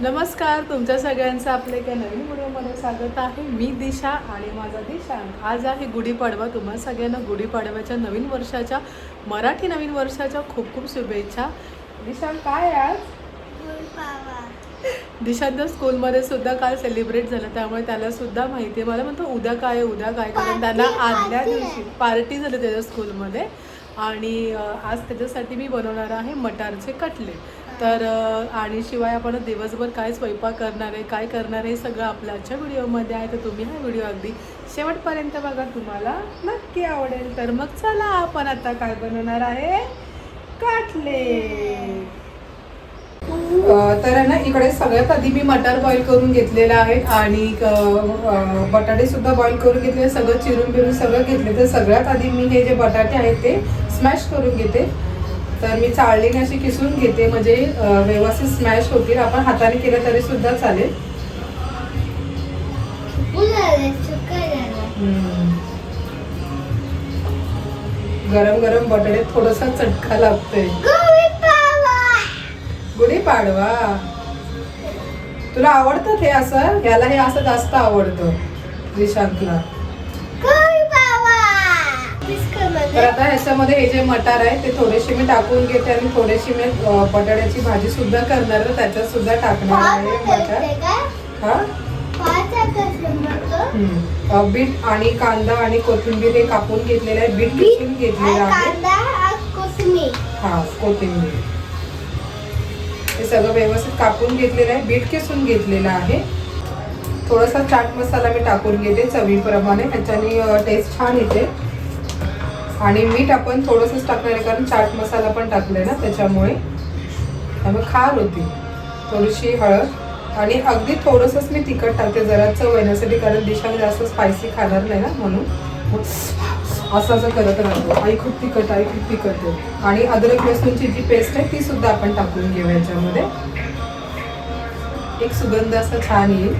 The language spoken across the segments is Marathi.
नमस्कार तुमच्या सगळ्यांचं आपल्या एका नवीन व्हिडिओमध्ये स्वागत आहे. मी दिशा आणि माझा दिशांक आज आहे गुढीपाडवा तुम्हा सगळ्यांना गुढीपाडव्याच्या नवीन वर्षाच्या मराठी नवीन वर्षाच्या खूप खूप शुभेच्छा. दिशांक काय आज? दिशांत स्कूलमध्ये सुद्धा काल सेलिब्रेट झालं. त्यामुळे त्याला सुद्धा माहिती आहे. मला म्हणतो उद्या काय आहे उद्या काय कारण त्यांना आदल्या दिवशी पार्टी झाली त्याच्या स्कूलमध्ये आणि आज त्याच्यासाठी मी बनवणार आहे मटारचे कटले तर आणि शिवाय आपण दिवसभर काय स्वयंपाक करणार आहे काय करणार आहे सगळं आपल्या आजच्या व्हिडिओमध्ये आहे. तर तुम्ही हा व्हिडिओ अगदी शेवटपर्यंत बघा. तुम्हाला नक्की आवडेल. तर मग चला आपण आता काय बनवणार आहे? काटले. तर ना इकडे सगळ्यात आधी मी मटार बॉईल करून घेतलेलं आहे आणि बटाटे सुद्धा बॉईल करून घेतले. सगळं चिरून बिरून सगळं घेतले. तर सगळ्यात आधी मी हे जे बटाटे आहेत ते स्मॅश करून घेते. तर मी चाळणीने अशी किसून घेते. म्हणजे व्यवस्थित स्मॅश होतील. आपण हाताने केलं तरी सुद्धा चालेल. गरम गरम बटाटे थोडासा चटका लागतोय. गुढी पाडवा. तुला आवडतं ते असं? याला हे असं जास्त आवडतं निशांतला. तर आता ह्याच्यामध्ये हे जे मटार आहे ते थोडेसे मी टाकून घेते आणि थोडीशी मी बटाट्याची भाजी सुद्धा करणार त्याच्यात सुद्धा टाकणार आहे मटार. हा? बीट आणि कांदा आणि कोथिंबीर हे कापून घेतलेलं आहे बीट किसून घेतलेलं आहे. हा कोथिंबीर. हे सगळं व्यवस्थित कापून घेतलेलं आहे बीट किसून घेतलेलं आहे. थोडासा चाट मसाला मी टाकून घेते चवीप्रमाणे ह्याच्याने टेस्ट छान येते. आणि मीठ आपण थोडंसंच टाकणार आहे कारण चाट मसाला पण टाकलाय ना त्याच्यामुळे. त्यामुळे खार होती. थोडीशी हळद. आणि अगदी थोडंसंच मी तिखट टाकते जरा चव येण्यासाठी कारण दिशाला जास्त स्पायसी खाणार नाही ना म्हणून. असं असं करत राहतो. आई खूप तिखट आई खूप तिखट. आहे आणि अद्रक लसूणची जी पेस्ट आहे ती सुद्धा आपण टाकून घेऊ याच्यामध्ये. एक सुगंध असा छान येईल.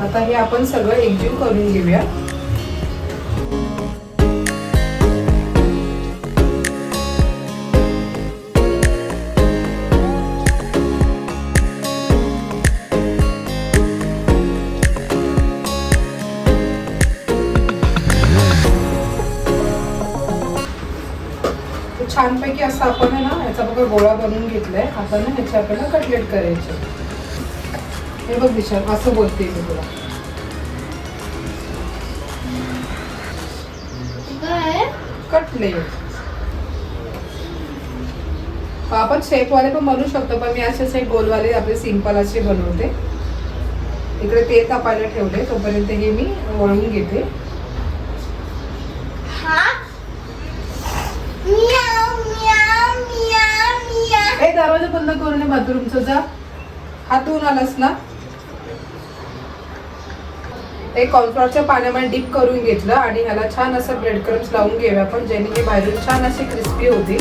आता हे आपण सगळं एकजीव करून घेऊया. छानपैकी असं आपण आहे ना याचा बघा गोळा बनवून घेतलाय. आता ना ह्याचे आपल्याला कटलेट करायचे. हे बघ दिशा असं बोलते मी तुला. कटलेट आपण शेपवाले पण बनवू शकतो पण मी असेच एक गोलवाले आपले सिंपल असे बनवते. इकडे तेल तापायला ठेवले तोपर्यंत हे मी वळून घेते. दरवाजा बंद करू नये बाथरूमचं जा. हात आलास ना? ते कॉर्नफ्लॉरच्या पाण्यामध्ये डीप करून घेतलं आणि ह्याला छान असं ब्रेड क्रम्स लावून घेऊया आपण ज्याने हे बाहेरून छान अशी क्रिस्पी होती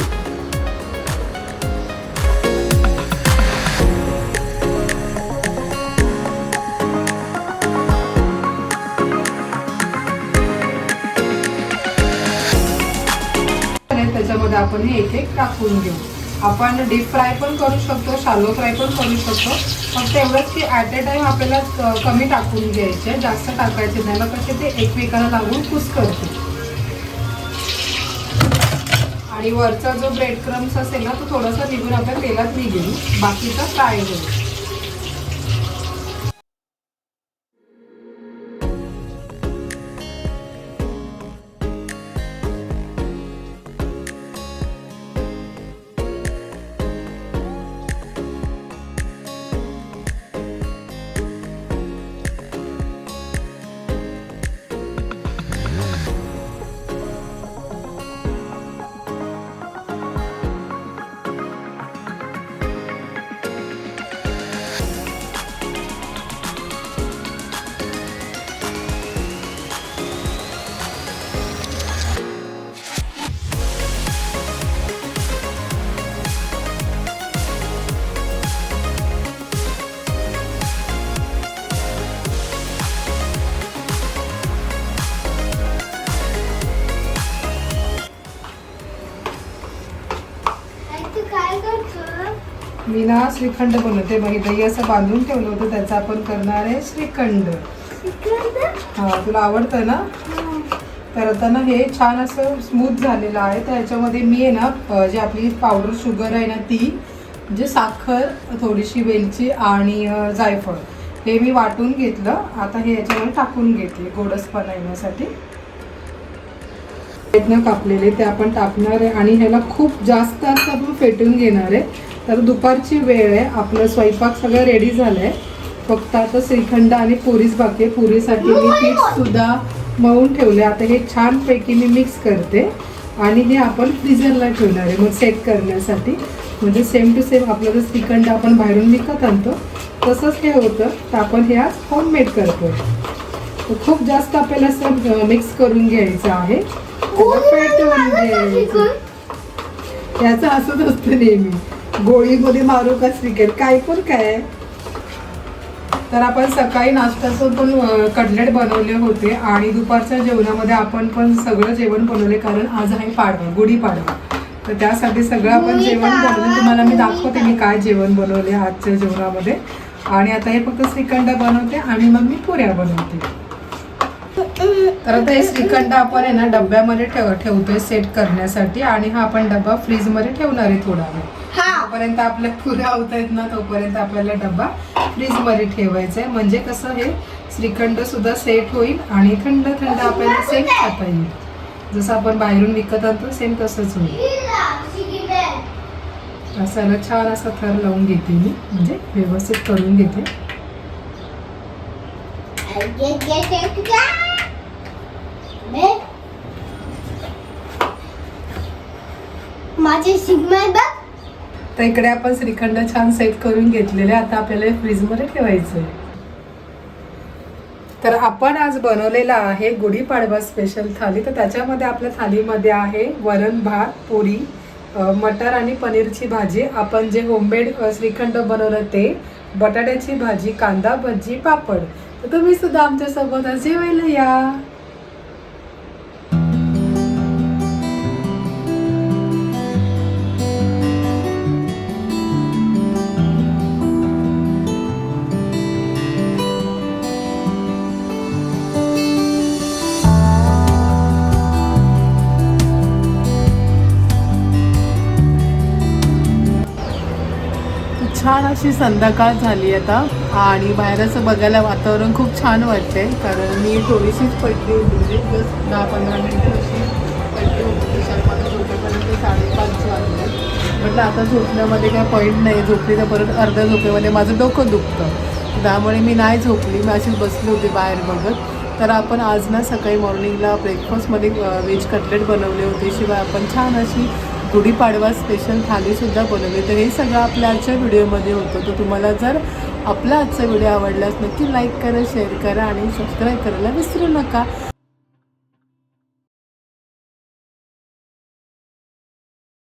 त्याच्यामध्ये आपण हे एक एक टाकून घेऊ. आपण डीप फ्राय पण करू शकतो शालो फ्राय पण करू शकतो. फक्त एवढंच की ॲट ए टाइम आपल्याला कमी टाकून घ्यायचे जास्त टाकायचे नाही. मग कसे ते एकमेकाला लागून कुस करते आणि वरचा जो ब्रेड क्रम्स असेल ना तो थोडासा निघून आपल्या तेलात निघेल. बाकीचा फ्राय होईल. मी ना श्रीखंड बनवते. बघ दही असं बांधून ठेवलं होतं त्याचं आपण करणार आहे श्रीखंड. हा तुला आवडतं ना? तर आता ना हे छान असं स्मूथ झालेलं आहे. तर याच्यामध्ये मी आहे ना जी आपली पावडर शुगर आहे ना ती म्हणजे साखर थोडीशी वेलची आणि जायफळ हे मी वाटून घेतलं. आता हे याच्यामध्ये टाकून घेतले गोडसपणा येण्यासाठी. कापलेले ते आपण टाकणार आहे. आणि ह्याला खूप जास्त असं आपण फेटून घेणार आहे. तर दुपारची वेळ आहे. आपलं स्वयंपाक सगळं रेडी झालं आहे फक्त आता श्रीखंड आणि पुरीच बाकी आहे. पुरीसाठी मी पीठ सुद्धा मळून ठेवले आता हे छानपैकी मी मिक्स करते. आणि हे आपण फ्रीझरला ठेवणार आहे. मग सेट करण्यासाठी. म्हणजे सेम टू सेम आपलं जर श्रीखंड आपण बाहेरून विकत आणतो. तसंच हे होतं. तर आपण हे आज होममेड करतो तर खूप जास्त आपल्याला असं मिक्स करून घ्यायचं आहे. त्याला फेटून घ्यायचं. याचं असंच असतं नेहमी. गोळीमध्ये मारू का क्रिकेट? काय पण काय. तर आपण सकाळी नाश्त्याचं पण कटलेट बनवले होते आणि दुपारच्या जेवणामध्ये आपण पण सगळं जेवण बनवले कारण आज आहे पाडवा गुढी पाडवा. तर त्यासाठी सगळं आपण जेवण बनवलं तुम्हाला मी दाखवते मी काय जेवण बनवले आजच्या जेवणामध्ये. आणि आता हे फक्त श्रीखंड बनवते आणि मग मी पुऱ्या बनवते. तर आता हे श्रीखंड आपण आहे ना डब्यामध्ये ठेव ठेवतोय सेट करण्यासाठी आणि हा आपण डब्बा फ्रीजमध्ये ठेवणार आहे थोडा वेळ. तोपर्यंत आपल्या पुऱ्या होत आहेत ना तोपर्यंत आपल्याला डब्बा फ्रीजमध्ये ठेवायचा आहे. म्हणजे कसं हे श्रीखंड सुद्धा सेट होईल आणि थंड थंड आपल्याला सेम खाता येईल. जसं आपण बाहेरून विकत आणतो सेम तसंच होईल. असायला छान असा थर लावून घेते मी. म्हणजे व्यवस्थित करून घेते. माझे बघ. तर इकडे आपण श्रीखंड छान सेट करून घेतलेले. आता आपल्याला फ्रीजमध्ये ठेवायचं आहे तर आपण आज बनवलेला आहे गुढीपाडवा स्पेशल थाली. तर त्याच्यामध्ये आपल्या थालीमध्ये आहे वरण भात पोळी मटर आणि पनीरची भाजी. आपण जे होममेड श्रीखंड बनवलं ते बटाट्याची भाजी कांदा भजी पापड. तर तुम्ही सुद्धा आमच्यासोबत आज जेवायला या. छान अशी संध्याकाळ झाली आता. आणि बाहेरचं बघायला वातावरण खूप छान वाटते कारण मी थोडीशीच पडली होती. म्हणजे दहा पंधरा मिनटं अशी पडली होती. मला झोपेपर्यंत साडेपाच वाजले. म्हटलं आता झोपण्यामध्ये काय पॉईंट नाही. झोपली तर परत अर्ध्या झोपेमध्ये माझं डोकं दुखतं. त्यामुळे मी नाही झोपली. मी अशीच बसली होती बाहेर बघत. तर आपण आज ना सकाळी मॉर्निंगला ब्रेकफास्टमध्ये व्हेज कटलेट बनवले होते. शिवाय आपण छान अशी गुढीपाडवा स्पेशल थालीसुद्धा बनवली. तर हे सगळं आपल्या आजच्या व्हिडिओमध्ये होतं. तर तुम्हाला जर आपला आजचा व्हिडिओ आवडल्यास नक्की लाईक करा शेअर करा आणि सबस्क्राईब करायला विसरू नका.